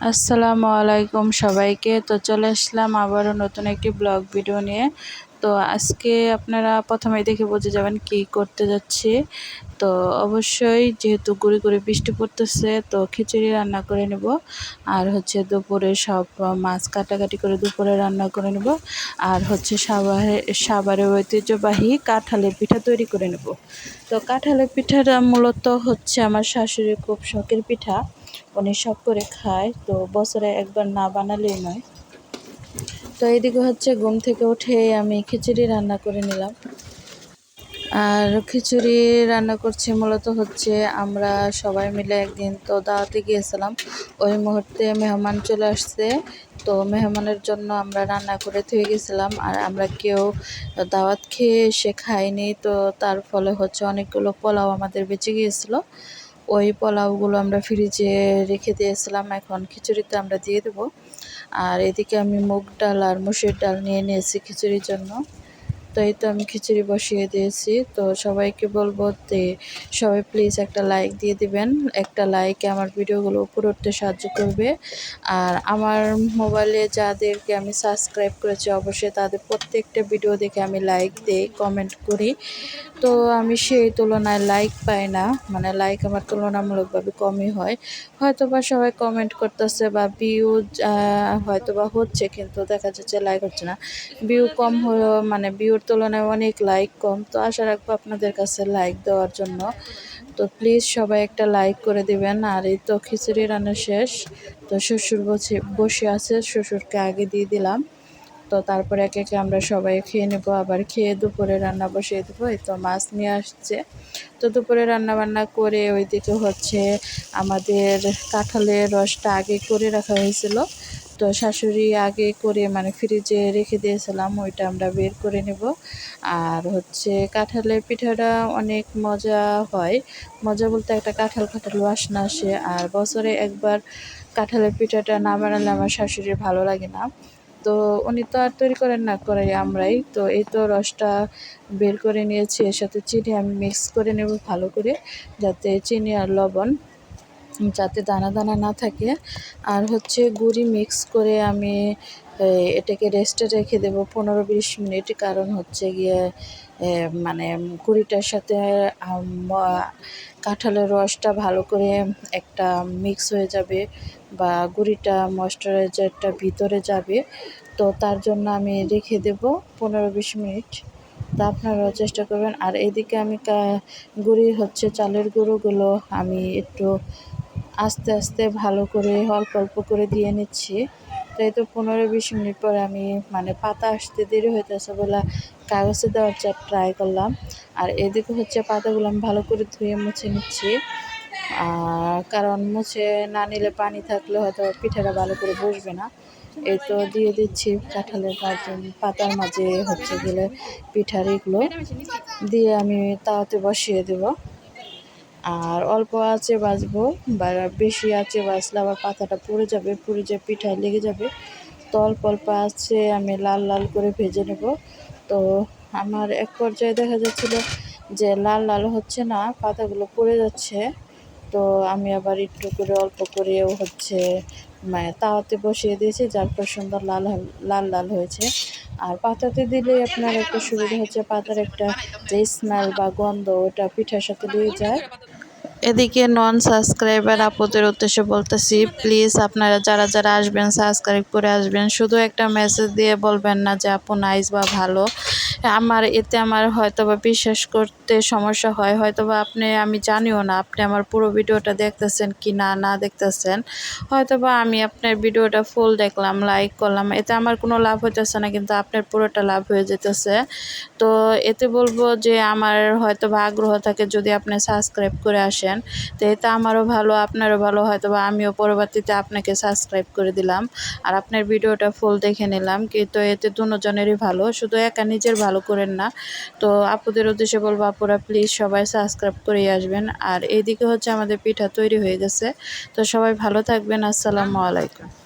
আসসালামু আলাইকুম সবাইকে। তো চলে আসলাম আবারও নতুন একটি ব্লগ ভিডিও নিয়ে। তো আজকে আপনারা প্রথমেই দেখে বুঝে যাবেন কি করতে যাচ্ছি। তো অবশ্যই যেহেতু গুড়ি গুড়ি বৃষ্টি পড়তেছে, তো খিচুড়ি রান্না করে নেব। আর হচ্ছে দুপুরে সব মাছ কাটাকাটি করে দুপুরে রান্না করে নেব। আর হচ্ছে সাবারে সাবারের ঐতিহ্যবাহী কাঁঠালের পিঠা তৈরি করে নেব। তো কাঁঠালের পিঠাটা মূলত হচ্ছে আমার শাশুড়ির খুব শখের পিঠা। উনি শখ করে খায়, তো বছরে একবার না বানালেই নয়। তো এইদিকে হচ্ছে ঘুম থেকে উঠে আমি খিচুড়ি রান্না করে নিলাম। আর খিচুড়ি রান্না করছি মূলত হচ্ছে আমরা সবাই মিলে একদিন তো দাওয়াতে গিয়েছিলাম। ওই মুহূর্তে মেহমান চলে আসছে, তো মেহমানের জন্য আমরা রান্না করে থুয়ে গেছিলাম। আর আমরা কেউ দাওয়াত খেয়ে এসে খাইনি, তো তার ফলে হচ্ছে অনেকগুলো পোলাও আমাদের বেঁচে গিয়েছিল। ওই পোলাওগুলো আমরা ফ্রিজে রেখে দিয়েছিলাম, এখন খিচুড়িতে আমরা দিয়ে দেবো। আর এদিকে আমি মুগ ডাল আর মুসুর ডাল নিয়ে নিয়েছি খিচুড়ির জন্য। তো এই তো আমি খিচুড়ি বসিয়ে দিয়েছি। তো সবাইকে বলব যে সবাই প্লিজ একটা লাইক দিয়ে দিবেন। একটা লাইকে আমার ভিডিওগুলো উপরে উঠতে সাহায্য করবে। আর আমার মোবাইলে যাদেরকে আমি সাবস্ক্রাইব করেছি, অবশ্যই তাদের প্রত্যেকটা ভিডিও দেখে আমি লাইক দিই কমেন্ট করি। তো আমি সেই তুলনায় লাইক পাই না। মানে লাইক আমার তুলনামূলকভাবে কমই হয়। হয়তো বা সবাই কমেন্ট করতেছে বা ভিউ হয়তো বা হচ্ছে, কিন্তু দেখা যাচ্ছে লাইক হচ্ছে না। ভিউ কম হয়েও মানে ভিউর তুলনায় অনেক লাইক কম। তো আশা রাখব আপনাদের কাছে লাইক দেওয়ার জন্য। তো প্লিজ সবাই একটা লাইক করে দিবেন। আর এই তো খিচুড়ি রান্না শেষ। তো শ্বশুর বসে বসে আছে, শ্বশুরকে আগে দিয়ে দিলাম। তো তারপরে একে একে আমরা সবাই খেয়ে নেব। আবার খেয়ে দুপুরে রান্না বসিয়ে দেবো। এই তো মাছ নিয়ে আসছে। তো দুপুরে রান্না বান্না করে ওইদিকে হচ্ছে আমাদের কাঁঠালের রসটা আগে করে রাখা হয়েছিল। তো শাশুড়ি আগে করে মানে ফ্রিজে রেখে দিয়েছিলাম, ওইটা আমরা বের করে নেব। আর হচ্ছে কাঁঠালের পিঠাটা অনেক মজা হয়। মজা বলতে একটা কাঁঠাল কাঁঠাল বাসনা আসে। আর বছরে একবার কাঁঠালের পিঠাটা না বানালে আমার শাশুড়ির ভালো লাগে না। তো উনি তো আর তৈরি করেন না করাই আমরাই। তো এই তো রসটা বের করে নিয়েছি, এর সাথে চিনি আমি মিক্স করে নেব ভালো করে, যাতে চিনি আর লবণ যাতে দানা দানা না থাকে। আর হচ্ছে গুড়ি মিক্স করে আমি এটাকে রেস্টে রেখে দেবো পনেরো বিশ মিনিট। কারণ হচ্ছে গিয়ে মানে গুড়িটার সাথে কাঁঠালের রসটা ভালো করে একটা মিক্স হয়ে যাবে বা গুঁড়িটা ময়শ্চারাইজারটা ভিতরে যাবে। তো তার জন্য আমি রেখে দেব পনেরো বিশ মিনিট। তা আপনারাও চেষ্টা করবেন। আর এদিকে আমি গুঁড়ি হচ্ছে চালের গুঁড়োগুলো আমি একটু আস্তে আস্তে ভালো করে, অল্প অল্প করে দিয়ে নিচ্ছি। তো এই তো পনেরো বিশ মিনিট পরে আমি মানে পাতা আসতে দেরি হইতেছে বলে কাগজে দেওয়ার চা ট্রাই করলাম। আর এদিকে হচ্ছে পাতাগুলো আমি ভালো করে ধুয়ে মুছে নিচ্ছি। আর কারণ মুছে না নিলে পানি থাকলে হয়তো পিঠাটা ভালো করে বসবে না। এই তো দিয়ে দিচ্ছি কাঁঠালের পাতার মাঝে হচ্ছে গেলে পিঠার এগুলো। দিয়ে আমি তাওয়াতে বসিয়ে দেব। আর অল্প আছে বাজবো, বা বেশি আছে বাঁচলে আবার পাতাটা পুড়ে যাবে, পুড়ে যে পিঠায় লেগে যাবে। তো অল্প অল্প আছে আমি লাল লাল করে ভেজে নেব। তো আমার এক পর্যায়ে দেখা যাচ্ছিল যে লাল লাল হচ্ছে না, পাতাগুলো পড়ে যাচ্ছে। তো আমি আবার একটু করে অল্প করেও হচ্ছে মানে তাওয়াতে বসিয়ে দিয়েছি, যার পর সুন্দর লাল লাল লাল হয়েছে। আর পাতাতে দিলে আপনার একটা সুবিধা হচ্ছে, পাতার একটা যে স্মেল বা গন্ধ, ওটা পিঠার সাথে দিয়ে যায়। এদিকে নন সাবস্ক্রাইবার আপুদের উদ্দেশ্যে বলতেছি প্লিজ আপনারা যারা যারা আসবেন সাবস্ক্রাইব করে আসবেন। শুধু একটা মেসেজ দিয়ে বলবেন না যে, আপু নাইস বা ভালো। আমার এতে আমার হয়তো বা বিশ্বাস করতে সমস্যা হয় হয়তো বা আপনি, আমি জানিও না আপনি আমার পুরো ভিডিওটা দেখতেছেন কি না না দেখতেছেন। হয়তো বা আমি আপনার ভিডিওটা ফুল দেখলাম লাইক করলাম, এতে আমার কোনো লাভ হইতেছে না, কিন্তু আপনার পুরোটা লাভ হয়ে যেতেছে। তো এতে বলব যে আমার হয়তো বা আগ্রহ থাকে যদি আপনি সাবস্ক্রাইব করে আসেন, তো এতে আমারও ভালো, আপনারও ভালো হয়তো বা আমিও পরবর্তীতে আপনাকে সাবস্ক্রাইব করে দিলাম। আর আপনার ভিডিওটা ফুল দেখে নিলাম, কিন্তু এতে দুজনেরই ভালো, শুধু একা নিজের ভালো করেন না। তো আপুদের উদ্দেশ্যে বলব আপুরা প্লিজ সবাই সাবস্ক্রাইব করে আসবেন। আর এইদিকে হচ্ছে আমাদের পিঠা তৈরি হয়ে গেছে। তো সবাই ভালো থাকবেন। আসসালামু আলাইকুম।